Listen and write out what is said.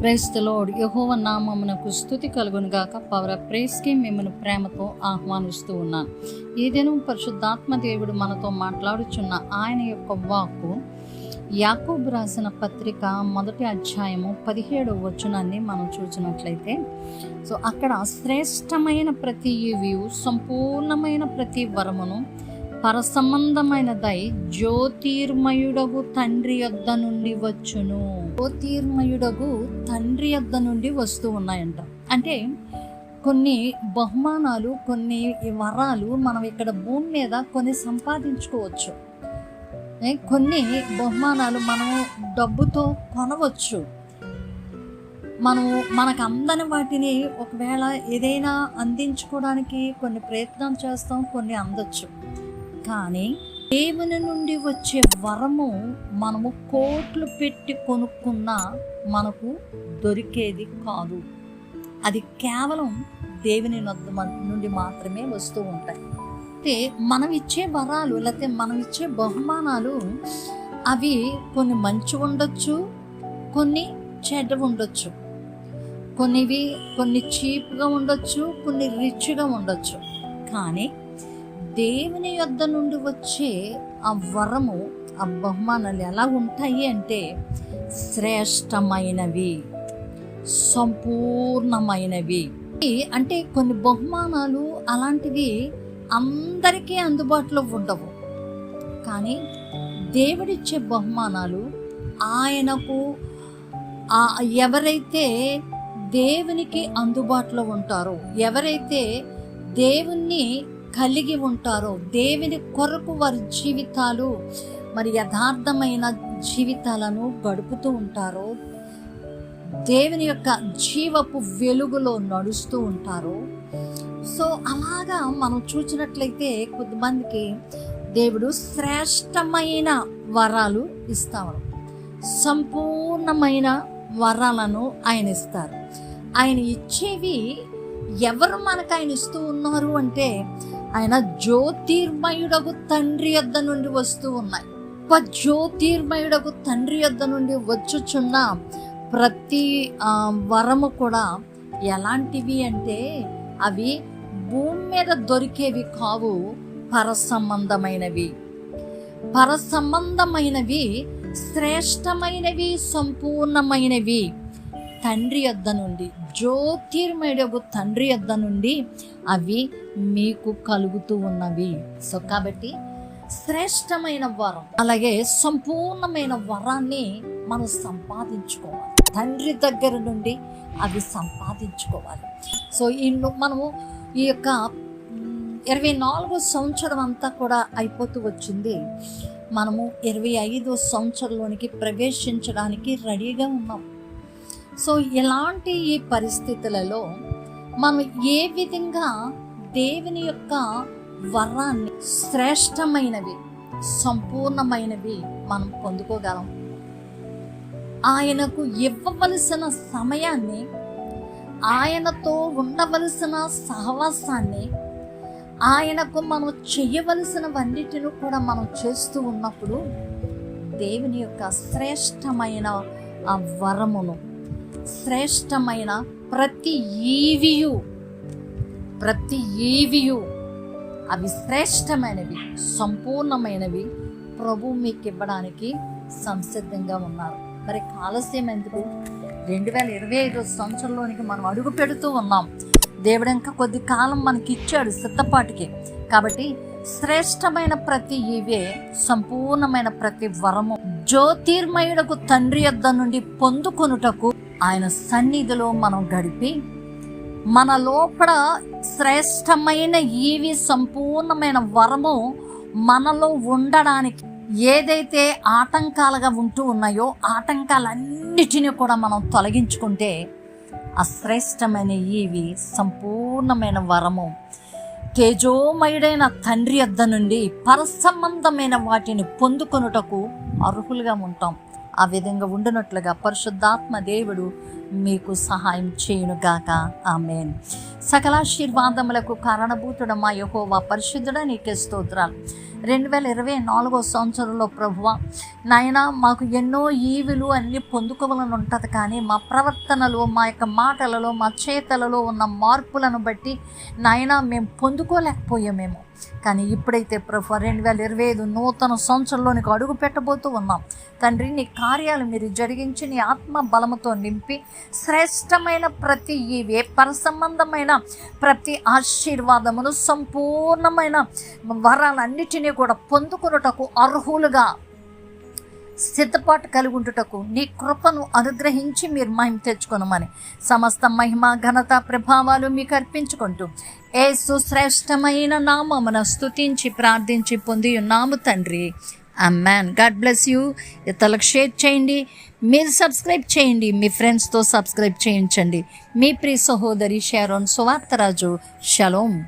ప్రైస్తలోడ్ యహోవ నామమునకు స్థుతి కలుగునుగాక పవర్ ప్రేస్కి మిమ్మల్ని ప్రేమతో ఆహ్వానిస్తూ ఉన్నాను. ఈ దినం పరిశుద్ధాత్మ దేవుడు మనతో మాట్లాడుచున్న ఆయన యొక్క వాక్కు యాకూబ్ రాసిన పత్రిక మొదటి అధ్యాయము పదిహేడవ వచనాన్ని మనం చూసినట్లయితే సో అక్కడ శ్రేష్టమైన ప్రతి వ్యూ సంపూర్ణమైన ప్రతి వరమును పరసంబంధమైనదై జ్యోతిర్మయుడగు తండ్రి యొద్ద నుండి వచ్చును. జ్యోతిర్మయుడగు తండ్రి యొద్ద నుండి వస్తూ ఉన్నాయంట. అంటే కొన్ని బహుమానాలు కొన్ని వరాలు మనం ఇక్కడ భూమి మీద కొన్ని సంపాదించుకోవచ్చు. కొన్ని బహుమానాలు మనము డబ్బుతో కొనవచ్చు. మనము మనకు అందని వాటిని ఒకవేళ ఏదైనా అందించుకోవడానికి కొన్ని ప్రయత్నం చేస్తాం కొన్ని అందచ్చు. కానీ దేవుని నుండి వచ్చే వరము మనము కోట్లు పెట్టి కొనుక్కున్నా మనకు దొరికేది కాదు. అది కేవలం దేవుని నుండి మాత్రమే వస్తూ ఉంటాయి. అయితే మనం ఇచ్చే వరాలు లేకపోతే మనం ఇచ్చే బహుమానాలు అవి కొన్ని మంచి ఉండొచ్చు కొన్ని చెడ్డ ఉండొచ్చు. కొన్నివి కొన్ని చీప్గా ఉండొచ్చు కొన్ని రిచ్గా ఉండొచ్చు. కానీ దేవుని యొద్ద నుండి వచ్చే ఆ వరము ఆ బహుమానాలు ఎలా ఉంటాయి అంటే శ్రేష్టమైనవి సంపూర్ణమైనవి. ఈ అంటే కొన్ని బహుమానాలు అలాంటివి అందరికీ అందుబాటులో ఉండవు. కానీ దేవుడిచ్చే బహుమానాలు ఆయనకు ఎవరైతే దేవునికి అందుబాటులో ఉంటారో ఎవరైతే దేవుణ్ణి కలిగి ఉంటారో దేవుని కొరకు వారి జీవితాలు మరి యథార్థమైన జీవితాలను గడుపుతూ ఉంటారో దేవుని యొక్క జీవపు వెలుగులో నడుస్తూ ఉంటారో. సో అలాగా మనం చూసినట్లయితే కొద్దిమందికి దేవుడు శ్రేష్టమైన వరాలు ఇస్తారు సంపూర్ణమైన వరాలను ఆయన ఇస్తారు. ఆయన ఇచ్చేవి ఎవరు మనకు ఆయన ఇస్తూ ఉన్నారు అంటే ఆయన జ్యోతిర్మయుడకు తండ్రి యొద్ద నుండి వస్తూ ఉన్నాయి. గొప్ప జ్యోతిర్మయుడకు తండ్రి యొద్ద నుండి వచ్చుచున్న ప్రతి వరము కూడా ఎలాంటివి అంటే అవి భూమి మీద దొరికేవి కావు పరసంబంధమైనవి. పరసంబంధమైనవి శ్రేష్టమైనవి సంపూర్ణమైనవి. తండ్రి యొద్ద నుండి జ్యోతిర్మయుడు తండ్రి యొద్ద నుండి అవి మీకు కలుగుతూ ఉన్నవి. సో కాబట్టి శ్రేష్టమైన వరం అలాగే సంపూర్ణమైన వరాన్ని మనం సంపాదించుకోవాలి. తండ్రి దగ్గర నుండి అవి సంపాదించుకోవాలి. సో ఈ మనము ఈ యొక్క ఇరవై నాలుగో సంవత్సరం అంతా కూడా అయిపోతూ వచ్చింది. మనము ఇరవై ఐదో సంవత్సరంలోనికి ప్రవేశించడానికి రెడీగా ఉన్నాం. సో ఇలాంటి ఈ పరిస్థితులలో మనం ఏ విధంగా దేవుని యొక్క వరాన్ని శ్రేష్టమైనవి సంపూర్ణమైనవి మనం పొందుకోగలం? ఆయనకు ఇవ్వవలసిన సమయాన్ని ఆయనతో ఉండవలసిన సహవాసాన్ని ఆయనకు మనం చేయవలసినవన్నిటిని కూడా మనం చేస్తూ ఉన్నప్పుడు దేవుని యొక్క శ్రేష్టమైన ఆ వరమును శ్రేష్టమైన ప్రతి ఈవియు ప్రతి ఈవియు అవి శ్రేష్టమైనవి సంపూర్ణమైనవి ప్రభు మీకు ఇవ్వడానికి సంసిద్ధంగా ఉన్నారు. మరి ఆలస్యం ఎందుకు? రెండు వేల ఇరవై ఐదో సంవత్సరంలోనికి మనం అడుగు పెడుతూ ఉన్నాం. దేవుడు ఇంకా కొద్ది కాలం మనకి ఇచ్చాడు సిద్ధపాటికి. కాబట్టి శ్రేష్టమైన ప్రతి ఇవే సంపూర్ణమైన ప్రతి వరము జ్యోతిర్మయుడకు తండ్రి యొద్ద నుండి పొందుకొనుటకు ఆయన సన్నిధిలో మనం గడిపి మన లోపల శ్రేష్టమైన ఈవి సంపూర్ణమైన వరము మనలో ఉండడానికి ఏదైతే ఆటంకాలుగా ఉంటూ ఉన్నాయో ఆటంకాలన్నిటినీ కూడా మనం తొలగించుకుంటే ఆ శ్రేష్టమైన ఈవి సంపూర్ణమైన వరము తేజోమయుడైన తండ్రి యొద్ద నుండి పరసంబంధమైన వాటిని పొందుకొనుటకు అర్హులుగా ఉంటాం. ఆ విధంగా ఉండునట్లుగా పరిశుద్ధాత్మ దేవుడు మీకు సహాయం చేయునుగాక. ఆమెన్. సకలాశీర్వాదములకు కారణభూతుడ మా యహోవా పరిశుద్ధుడ నీకే స్తోత్రాలు. రెండు వేల ఇరవై నాలుగో సంవత్సరంలో ప్రభువ నాయన మాకు ఎన్నో ఈవులు అన్నీ పొందుకోవాలని ఉంటుంది కానీ మా ప్రవర్తనలో మా యొక్క మాటలలో మా చేతలలో ఉన్న మార్పులను బట్టి నాయన మేము పొందుకోలేకపోయామేమో. కానీ ఇప్పుడైతే ప్రభు రెండు వేల ఇరవై ఐదు నూతన సంవత్సరంలోనికి అడుగు పెట్టబోతూ ఉన్నాం. తండ్రి నీ కార్యాలు మీరు జరిగించి నీ ఆత్మ బలముతో నింపి శ్రేష్టమైన ప్రతి ఈ పరసంబంధమైన ప్రతి ఆశీర్వాదమును సంపూర్ణమైన వరాలన్నిటినీ కూడా పొందుకొనుటకు అర్హులుగా సిద్ధపాటు కలిగి ఉండుటకు నీ కృపను అనుగ్రహించి మీరు మహిమ తెచ్చుకొనమని సమస్త మహిమ ఘనత ప్రభావాలు మీకు అర్పించుకుంటూ ఏ సుశ్రేష్టమైన నామమున స్తుతించి ప్రార్థించి పొంది ఉన్నాము తండ్రి. అమ్మాన్ గాడ్ బ్లెస్ యూ ఇతరులకు షేర్ చేయండి. మీరు సబ్స్క్రైబ్ చేయండి. మీ ఫ్రెండ్స్తో సబ్స్క్రైబ్ చేయించండి. మీ ప్రియ సహోదరి షారోన్ సువార్తరాజు. షలోమ్